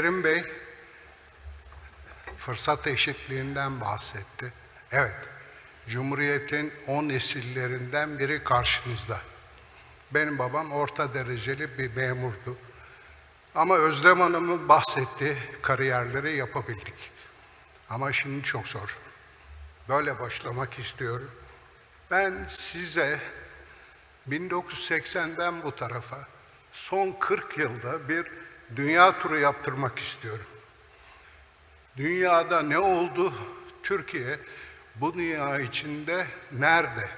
Kerim Bey fırsat eşitliğinden bahsetti. Evet, Cumhuriyet'in on nesillerinden biri karşınızda. Benim babam orta dereceli bir memurdu. Ama Özlem Hanım'ın bahsettiği kariyerleri yapabildik. Ama şimdi çok zor. Böyle başlamak istiyorum. Ben size 1980'den bu tarafa son 40 yılda bir dünya turu yaptırmak istiyorum. Dünyada ne oldu? Türkiye bu dünya içinde nerede?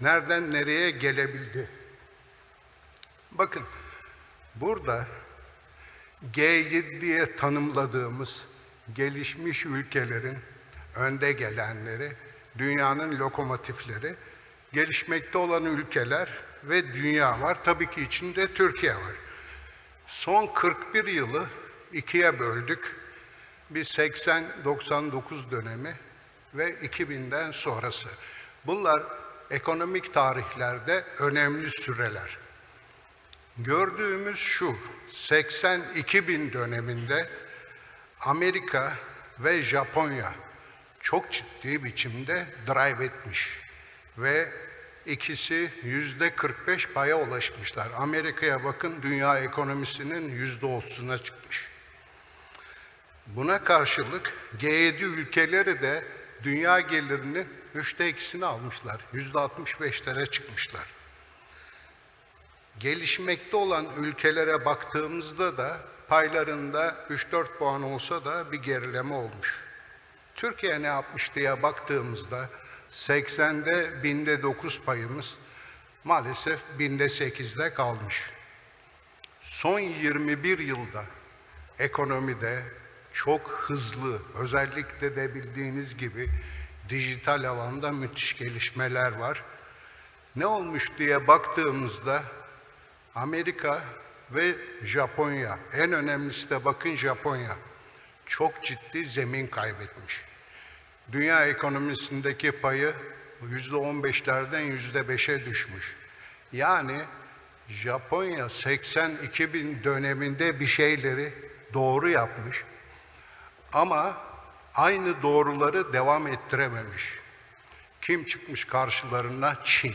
Nereden nereye gelebildi? Bakın burada G7 diye tanımladığımız gelişmiş ülkelerin önde gelenleri, dünyanın lokomotifleri, gelişmekte olan ülkeler ve dünya var. Tabii ki içinde Türkiye var. Son 41 yılı ikiye böldük. Bir 80-99 dönemi ve 2000'den sonrası. Bunlar ekonomik tarihlerde önemli süreler. Gördüğümüz şu, 80-2000 döneminde Amerika ve Japonya çok ciddi biçimde drive etmiş ve ikisi yüzde 45 paya ulaşmışlar. Amerika'ya bakın dünya ekonomisinin yüzde 30'una çıkmış. Buna karşılık G7 ülkeleri de dünya gelirinin üçte ikisini almışlar. Yüzde 65'lere çıkmışlar. Gelişmekte olan ülkelere baktığımızda da paylarında 3-4 puan olsa da bir gerileme olmuş. Türkiye ne yapmış diye baktığımızda 80'de binde 9 payımız maalesef binde 8'de kalmış. Son 21 yılda ekonomide çok hızlı, özellikle de bildiğiniz gibi dijital alanda müthiş gelişmeler var. Ne olmuş diye baktığımızda Amerika ve Japonya, en önemlisi de bakın Japonya, çok ciddi zemin kaybetmiş. Dünya ekonomisindeki payı yüzde on beşlerden yüzde beşe düşmüş. Yani Japonya 82 bin döneminde bir şeyleri doğru yapmış ama aynı doğruları devam ettirememiş. Kim çıkmış karşılarına? Çin.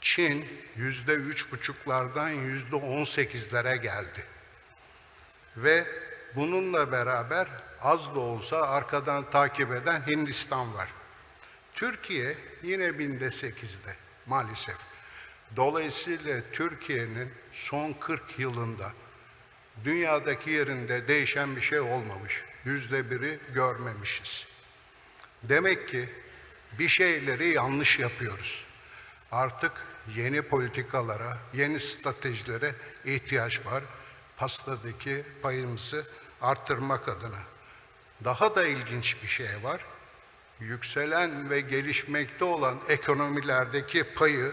Çin yüzde üç buçuklardan yüzde on sekizlere geldi. Ve bununla beraber az da olsa arkadan takip eden Hindistan var. Türkiye yine binde sekizde maalesef. Dolayısıyla Türkiye'nin son 40 yılında dünyadaki yerinde değişen bir şey olmamış. Yüzde biri görmemişiz. Demek ki bir şeyleri yanlış yapıyoruz. Artık yeni politikalara, yeni stratejilere ihtiyaç var. Pastadaki payımızı arttırmak adına. Daha da ilginç bir şey var. Yükselen ve gelişmekte olan ekonomilerdeki payı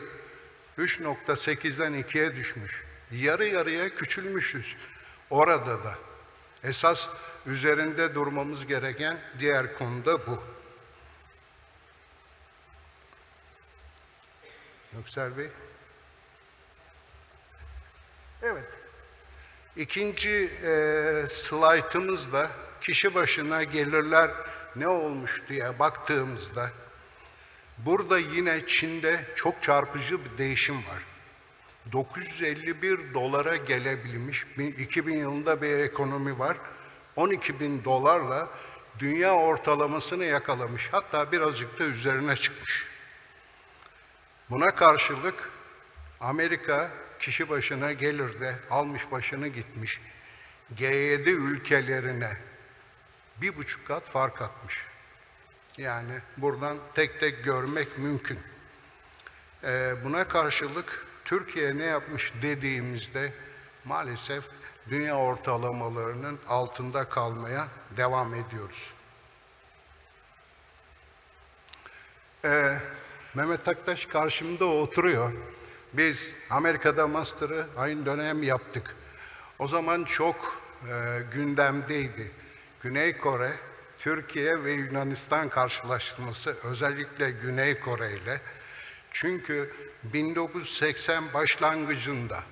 3.8'den 2'ye düşmüş. Yarı yarıya küçülmüşüz. Orada da. Esas üzerinde durmamız gereken diğer konu da bu. Yüksel Bey. Evet. İkinci e, slaytımızda kişi başına gelirler ne olmuş diye baktığımızda burada yine Çin'de çok çarpıcı bir değişim var. 951 dolara gelebilmiş 2000 yılında bir ekonomi var. 12 bin dolarla dünya ortalamasını yakalamış. Hatta birazcık da üzerine çıkmış. Buna karşılık Amerika kişi başına gelirde almış başını gitmiş. G7 ülkelerine bir buçuk kat fark atmış. Yani buradan tek tek görmek mümkün. Ee, buna karşılık Türkiye ne yapmış dediğimizde maalesef dünya ortalamalarının altında kalmaya devam ediyoruz. Ee, Mehmet Aktaş karşımda oturuyor. Biz Amerika'da master'ı aynı dönem yaptık. O zaman çok e, gündemdeydi. Güney Kore, Türkiye ve Yunanistan karşılaştırması özellikle Güney Kore ile. Çünkü 1980 başlangıcında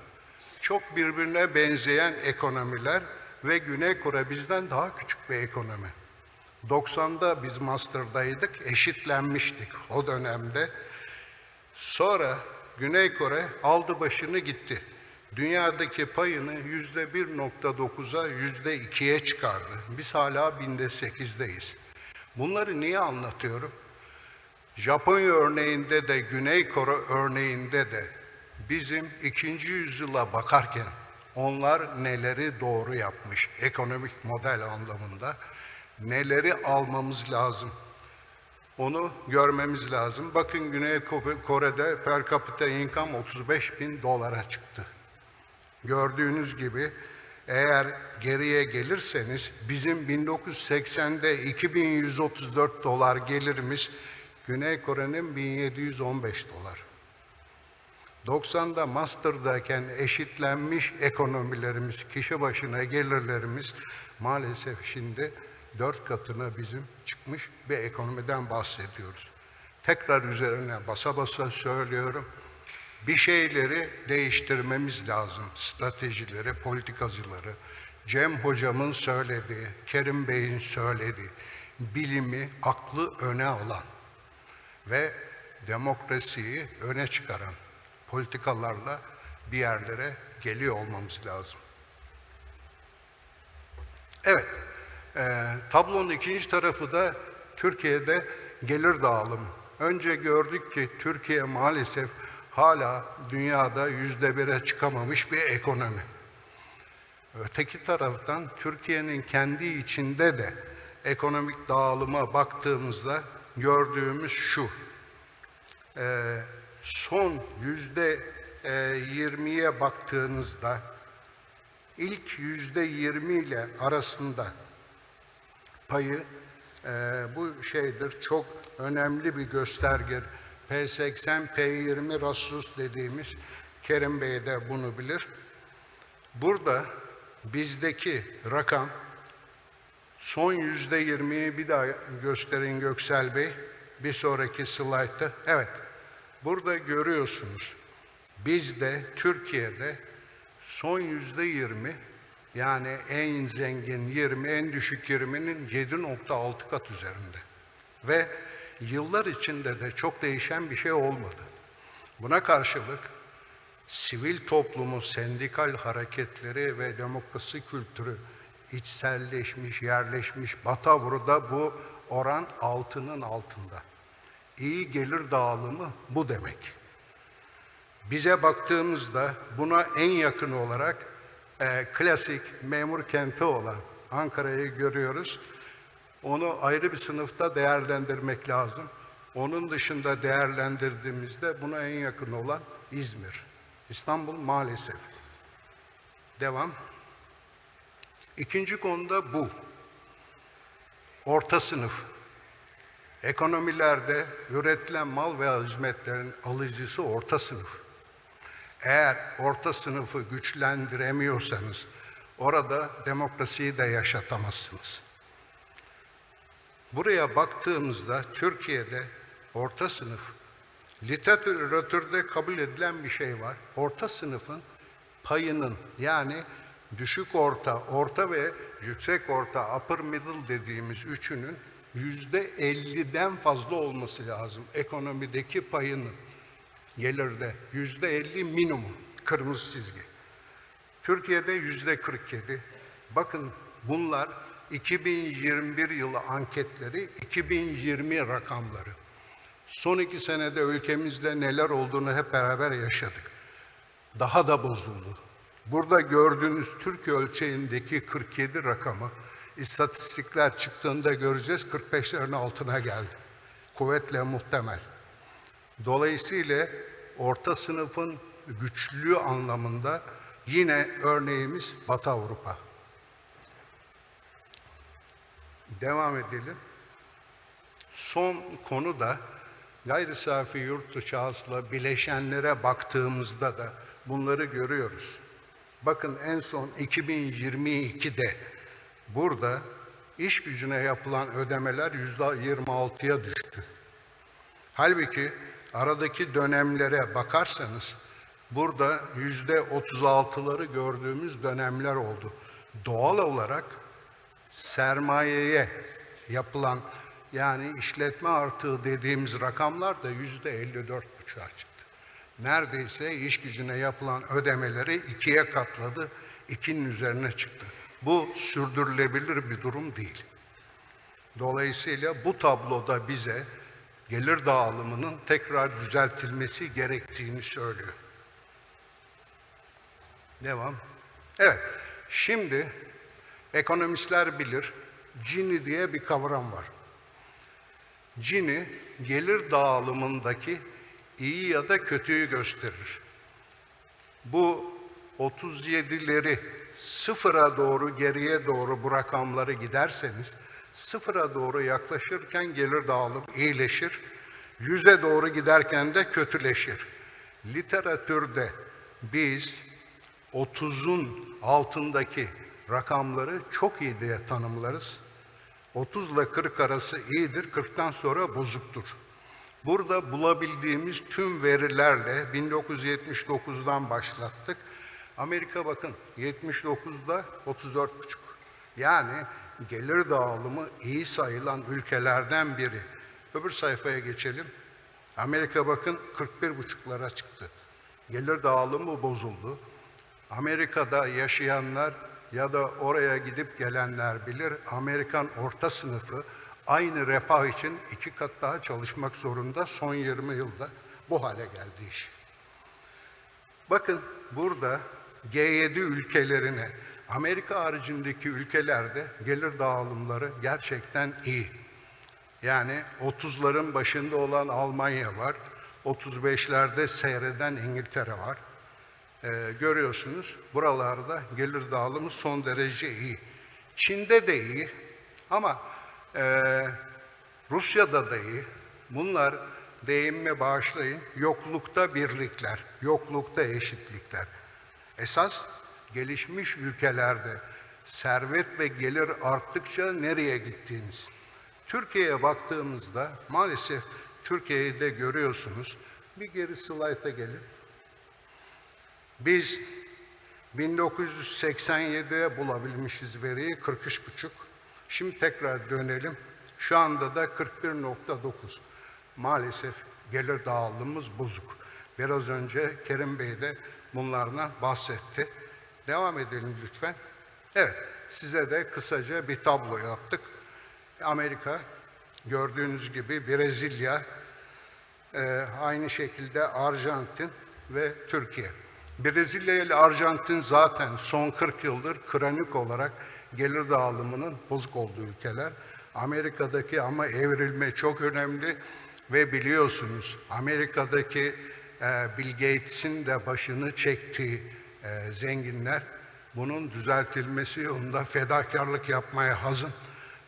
çok birbirine benzeyen ekonomiler ve Güney Kore bizden daha küçük bir ekonomi. 90'da biz master'daydık, eşitlenmiştik o dönemde. Sonra Güney Kore aldı başını gitti. Dünyadaki payını yüzde 1.9'a yüzde 2'ye çıkardı. Biz hala binde 8'deyiz. Bunları niye anlatıyorum? Japonya örneğinde de Güney Kore örneğinde de bizim ikinci yüzyıla bakarken onlar neleri doğru yapmış ekonomik model anlamında neleri almamız lazım onu görmemiz lazım. Bakın Güney Kore'de per capita income 35 bin dolara çıktı. Gördüğünüz gibi eğer geriye gelirseniz bizim 1980'de 2134 dolar gelirimiz Güney Kore'nin 1715 dolar. 90'da master'dayken eşitlenmiş ekonomilerimiz, kişi başına gelirlerimiz maalesef şimdi dört katına bizim çıkmış bir ekonomiden bahsediyoruz. Tekrar üzerine basa basa söylüyorum. Bir şeyleri değiştirmemiz lazım. Stratejileri, politikacıları. Cem hocamın söylediği, Kerim Bey'in söylediği, bilimi, aklı öne alan ve demokrasiyi öne çıkaran politikalarla bir yerlere geliyor olmamız lazım. Evet, e, tablonun ikinci tarafı da Türkiye'de gelir dağılımı. Önce gördük ki Türkiye maalesef hala dünyada yüzde bire çıkamamış bir ekonomi. Öteki taraftan Türkiye'nin kendi içinde de ekonomik dağılıma baktığımızda gördüğümüz şu. E, son yüzde e, yirmiye baktığınızda ilk yüzde yirmi ile arasında payı e, bu şeydir çok önemli bir gösterge. P80, P20 Rasus dediğimiz Kerim Bey de bunu bilir. Burada bizdeki rakam son yüzde yirmiyi bir daha gösterin Göksel Bey. Bir sonraki slaytta. Evet, burada görüyorsunuz. Bizde, Türkiye'de son yüzde yirmi yani en zengin 20, en düşük 20'nin 7.6 kat üzerinde. Ve yıllar içinde de çok değişen bir şey olmadı. Buna karşılık sivil toplumu, sendikal hareketleri ve demokrasi kültürü içselleşmiş, yerleşmiş. Batavur'da bu oran altının altında. İyi gelir dağılımı bu demek. Bize baktığımızda buna en yakın olarak e, klasik memur kenti olan Ankara'yı görüyoruz. Onu ayrı bir sınıfta değerlendirmek lazım. Onun dışında değerlendirdiğimizde buna en yakın olan İzmir. İstanbul maalesef. Devam. İkinci konuda bu. Orta sınıf. Ekonomilerde üretilen mal veya hizmetlerin alıcısı orta sınıf. Eğer orta sınıfı güçlendiremiyorsanız orada demokrasiyi de yaşatamazsınız. Buraya baktığımızda Türkiye'de orta sınıf literatürde kabul edilen bir şey var. Orta sınıfın payının yani düşük orta, orta ve yüksek orta, upper middle dediğimiz üçünün yüzde 50'den fazla olması lazım ekonomideki payının gelirde yüzde elli minimum kırmızı çizgi. Türkiye'de yüzde 47. Bakın bunlar 2021 yılı anketleri, 2020 rakamları. Son iki senede ülkemizde neler olduğunu hep beraber yaşadık. Daha da bozuldu. Burada gördüğünüz Türkiye ölçeğindeki 47 rakamı istatistikler çıktığında göreceğiz 45'lerin altına geldi. Kuvvetle muhtemel. Dolayısıyla orta sınıfın güçlüğü anlamında yine örneğimiz Batı Avrupa. Devam edelim. Son konu da gayri safi yurt dışı hasıla bileşenlere baktığımızda da bunları görüyoruz. Bakın en son 2022'de burada iş gücüne yapılan ödemeler yüzde 26'ya düştü. Halbuki aradaki dönemlere bakarsanız burada yüzde 36'ları gördüğümüz dönemler oldu. doğal olarak sermayeye yapılan yani işletme artığı dediğimiz rakamlar da yüzde 54,5'a çıktı. Neredeyse iş gücüne yapılan ödemeleri ikiye katladı, ikinin üzerine çıktı. Bu sürdürülebilir bir durum değil. Dolayısıyla bu tabloda bize gelir dağılımının tekrar düzeltilmesi gerektiğini söylüyor. Devam. Evet, şimdi ekonomistler bilir, Gini diye bir kavram var. Gini, gelir dağılımındaki iyi ya da kötüyü gösterir. Bu 37'leri sıfıra doğru geriye doğru bu rakamları giderseniz sıfıra doğru yaklaşırken gelir dağılım iyileşir. Yüze doğru giderken de kötüleşir. Literatürde biz 30'un altındaki rakamları çok iyi diye tanımlarız. 30 ile 40 arası iyidir, 40'tan sonra bozuktur. Burada bulabildiğimiz tüm verilerle 1979'dan başlattık. Amerika bakın 79'da 34,5. Yani gelir dağılımı iyi sayılan ülkelerden biri. Öbür sayfaya geçelim. Amerika bakın 41,5'lara çıktı. Gelir dağılımı bozuldu. Amerika'da yaşayanlar ya da oraya gidip gelenler bilir. Amerikan orta sınıfı aynı refah için iki kat daha çalışmak zorunda son 20 yılda bu hale geldi iş. Bakın burada G7 ülkelerine Amerika haricindeki ülkelerde gelir dağılımları gerçekten iyi. Yani 30'ların başında olan Almanya var, 35'lerde seyreden İngiltere var. Ee, görüyorsunuz buralarda gelir dağılımı son derece iyi. Çin'de de iyi ama e, Rusya'da da iyi. Bunlar deyimime bağışlayın yoklukta birlikler, yoklukta eşitlikler. Esas gelişmiş ülkelerde servet ve gelir arttıkça nereye gittiğiniz. Türkiye'ye baktığımızda maalesef Türkiye'yi de görüyorsunuz. Bir geri slayta gelin. Biz 1987'de bulabilmişiz veriyi 43,5. Şimdi tekrar dönelim. Şu anda da 41.9. Maalesef gelir dağılımımız bozuk. Biraz önce Kerim Bey de bunlardan bahsetti. Devam edelim lütfen. Evet, size de kısaca bir tablo yaptık. Amerika, gördüğünüz gibi Brezilya, e, aynı şekilde Arjantin ve Türkiye. Brezilya ile Arjantin zaten son 40 yıldır kronik olarak gelir dağılımının bozuk olduğu ülkeler. Amerika'daki ama evrilme çok önemli ve biliyorsunuz Amerika'daki e, Bill Gates'in de başını çektiği e, zenginler bunun düzeltilmesi yolunda fedakarlık yapmaya hazır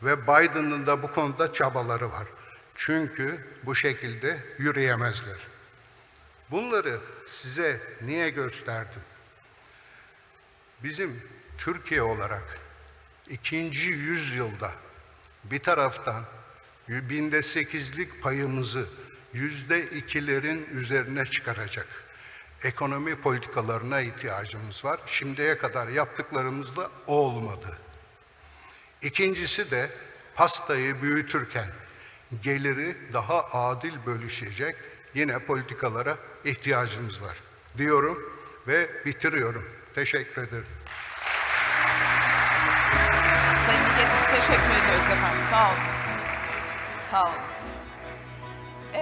ve Biden'ın da bu konuda çabaları var. Çünkü bu şekilde yürüyemezler. Bunları size niye gösterdim? Bizim Türkiye olarak ikinci yüzyılda bir taraftan binde sekizlik payımızı yüzde ikilerin üzerine çıkaracak ekonomi politikalarına ihtiyacımız var. Şimdiye kadar yaptıklarımızda o olmadı. İkincisi de pastayı büyütürken geliri daha adil bölüşecek yine politikalara ihtiyacımız var diyorum ve bitiriyorum. Teşekkür ederim. Sayın biz teşekkür ediyoruz efendim. Sağ olun. Sağ olun.